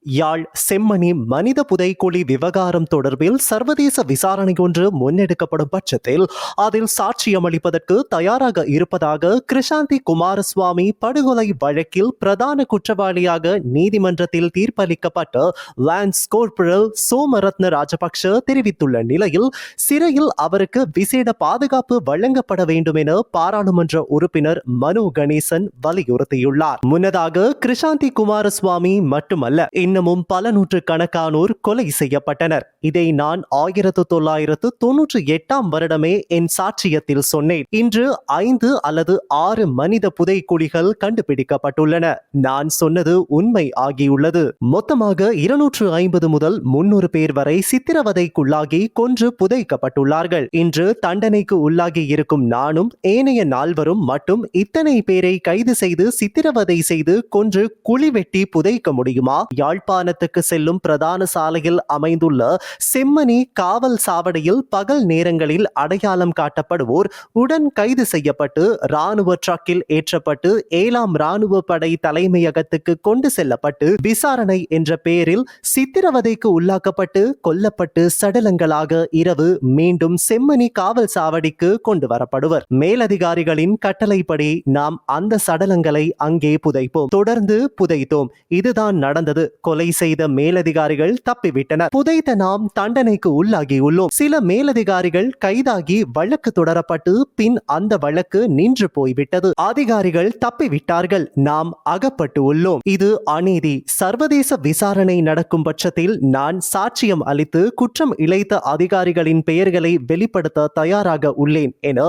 யாழ் செம்மணி மனித புதைக்குழி விவகாரம் தொடர்பில் சர்வதேச விசாரணை ஒன்று முன்னெடுக்கப்படும் பட்சத்தில் அதில் சாட்சியமளிப்பதற்கு தயாராக இருப்பதாக கிருஷாந்தி குமாரசுவாமி படுகொலை வழக்கில் பிரதான குற்றவாளியாக நீதிமன்றத்தில் தீர்ப்பளிக்கப்பட்ட லான்ஸ் கோர்பரல் சோமரத்ன ராஜபக்ஷ தெரிவித்துள்ள நிலையில் சிறையில் அவருக்கு விசேட பாதுகாப்பு வழங்கப்பட வேண்டும் என பாராளுமன்ற உறுப்பினர் மனு கணேசன் வலியுறுத்தியுள்ளார். முன்னதாக கிருஷாந்தி குமாரசுவாமி மட்டுமல்ல இன்னமும் பல நூற்று கணக்கானோர் கொலை செய்யப்பட்டனர். இதை நான் ஆயிரத்து தொள்ளாயிரத்து தொன்னூற்றி எட்டாம் வருடமே என் சாட்சியத்தில் சொன்னேன். இன்று ஐந்து அல்லது ஆறு மனித புதைக்குழிகள் கண்டுபிடிக்கப்பட்டுள்ளன. நான் சொன்னது உண்மை ஆகியுள்ளது. மொத்தமாக இருநூற்று ஐம்பது முதல் முன்னூறு பேர் வரை சித்திரவதைக்குள்ளாகி கொன்று புதைக்கப்பட்டுள்ளார்கள். இன்று தண்டனைக்கு உள்ளாகி இருக்கும் நானும் ஏனைய நால்வரும் மட்டும் இத்தனை பேரை கைது செய்து சித்திரவதை செய்து கொன்று குழி வெட்டி புதைக்க முடியுமா? யாழ்ப்பாணத்துக்கு செல்லும் பிரதான சாலையில் அமைந்துள்ள செம்மணி காவல் சாவடியில் பகல் நேரங்களில் அடையாளம் காட்டப்படுவோர் உடன் கைது செய்யப்பட்டு ராணுவ ட்ரக்கில் ஏற்றப்பட்டு ஏழாம் ராணுவ படை தலைமையகத்துக்கு கொண்டு செல்லப்பட்டு விசாரணை என்ற பெயரில் சித்திரவதைக்கு உள்ளாக்கப்பட்டு கொல்லப்பட்டு சடலங்களாக இரவு மீண்டும் செம்மணி காவல் சாவடிக்கு கொண்டு வரப்படுவர். மேலதிகாரிகளின் கட்டளைப்படி நாம் அந்த சடலங்களை அங்கே புதைப்போம். தொடர்ந்து புதைத்தோம். இதுதான் நடந்தது. கொலை செய்த மேலதிகாரிகள் தப்பிவிட்டனர். புதைத்த நாம் தண்டனைக்கு உள்ளாகியுள்ளோம் சில மேலதிகாரிகள் கைதாகி வழக்கு தொடரப்பட்டு பின் அந்த வழக்கு நின்று போய்விட்டது. அதிகாரிகள் தப்பிவிட்டார்கள். நாம் அகப்பட்டு உள்ளோம். இது அநீதி. சர்வதேச விசாரணை நடக்கும் பட்சத்தில் நான் சாட்சியம் அளித்து குற்றம் இழைத்த அதிகாரிகளின் பெயர்களை வெளிப்படுத்த தயாராக உள்ளேன் என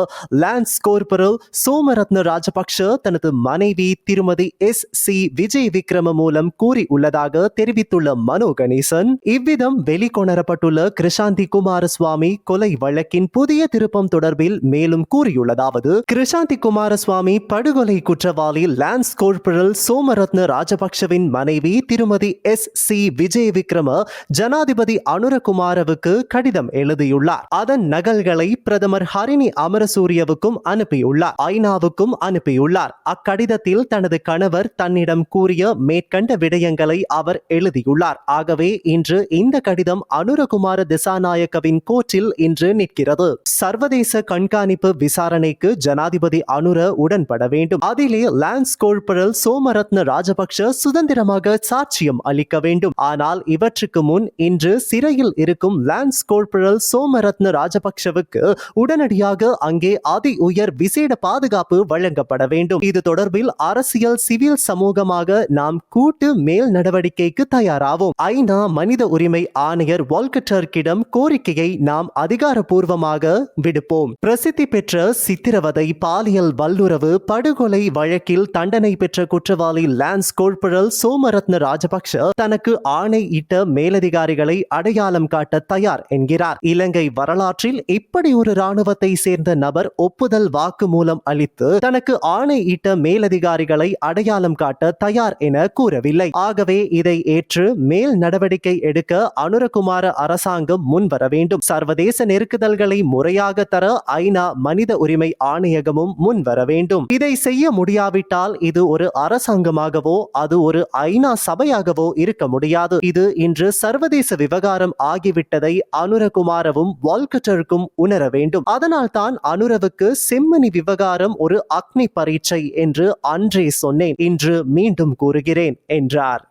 லான்ஸ் கோர்பரல் சோமரத்ன ராஜபக்ஷ தனது மனைவி திருமதி எஸ் சி விஜய் விக்ரம மூலம் கூறியுள்ளதாக தெரிவித்துள்ள மனோ கணேசன் இவ்விதம் வெளிக்கொணரப்பட்டுள்ள கிருஷாந்தி குமாரசுவாமி கொலை வழக்கின் புதிய திருப்பம் தொடர்பில் மேலும் கூறியுள்ளதாவது கிருஷாந்தி குமாரசுவாமி படுகொலை குற்றவாளி லான்ஸ் கோர்பரல் சோமரத்ன ராஜபக்சவின் மனைவி திருமதி எஸ் சி விஜய் விக்ரம ஜனாதிபதி அனுரகுமாரவுக்கு கடிதம் எழுதியுள்ளார். அதன் நகல்களை பிரதமர் ஹரிணி அமரசூரியவுக்கும் அனுப்பியுள்ளார். ஐநாவுக்கும் அனுப்பியுள்ளார். அக்கடிதத்தில் தனது கணவர் தன்னிடம் கூறிய மேற்கண்ட விடயங்களை அவர் எழுதியுள்ளார். ஆகவே இன்று இந்த கடிதம் அனுரகுமார திசாநாயக்கவின் கோர்ட்டில் இன்று நிற்கிறது. சர்வதேச கண்காணிப்பு விசாரணைக்கு ஜனாதிபதி அனுர உடன்பட வேண்டும். அதிலே லான்ஸ் கோர்பரல் சோமரத்ன ராஜபக்ஷ சுதந்திரமாக சாட்சியம் அளிக்க வேண்டும். ஆனால் இவற்றுக்கு முன் இன்று சிறையில் இருக்கும் லான்ஸ் கோர்பரல் சோமரத்ன ராஜபக்ஷவுக்கு உடனடியாக அங்கே அதி உயர் விசேட பாதுகாப்பு வழங்கப்பட வேண்டும். இது தொடர்பில் அரசியல் சிவில் சமூகமாக நாம் கூட்டு மேல் நடவடிக்கை நடவடிக்கைக்கு தயாராவோம். ஐநா மனித உரிமை ஆணையர் வால்கட்டர்கிடம் கோரிக்கையை நாம் அதிகாரப்பூர்வமாக விடுப்போம். பிரசித்தி பெற்ற சித்திரவதை பாலியல் வல்லுறவு படுகொலை வழக்கில் தண்டனை பெற்ற குற்றவாளி லான்ஸ் கோல்பரல் சோமரத்ன ராஜபக்ஷ தனக்கு ஆணை இட்ட மேலதிகாரிகளை அடையாளம் காட்ட தயார் என்கிறார். இலங்கை வரலாற்றில் இப்படி ஒரு ராணுவத்தை சேர்ந்த நபர் ஒப்புதல் வாக்கு மூலம் அளித்து தனக்கு ஆணை இட்ட மேலதிகாரிகளை அடையாளம் காட்ட தயார் என கூறவில்லை. ஆகவே இதை ஏற்று மேல் நடவடிக்கை எடுக்க அனுரகுமார அரசாங்கம் முன்வர வேண்டும். சர்வதேச நெருக்குதல்களை முறையாக தர ஐநா மனித உரிமை ஆணையகமும் முன்வர வேண்டும். இதை செய்ய முடியாவிட்டால் இது ஒரு அரசாங்கமாகவோ அது ஒரு ஐநா சபையாகவோ இருக்க முடியாது. இது இன்று சர்வதேச விவகாரம் ஆகிவிட்டதை அனுரகுமாரவும் வால்கட்டருக்கும் உணர வேண்டும். அதனால் தான் அனுரவுக்கு செம்மணி விவகாரம் ஒரு அக்னி பரீட்சை என்று அன்றே சொன்னேன். இன்று மீண்டும் கூறுகிறேன் என்றார்.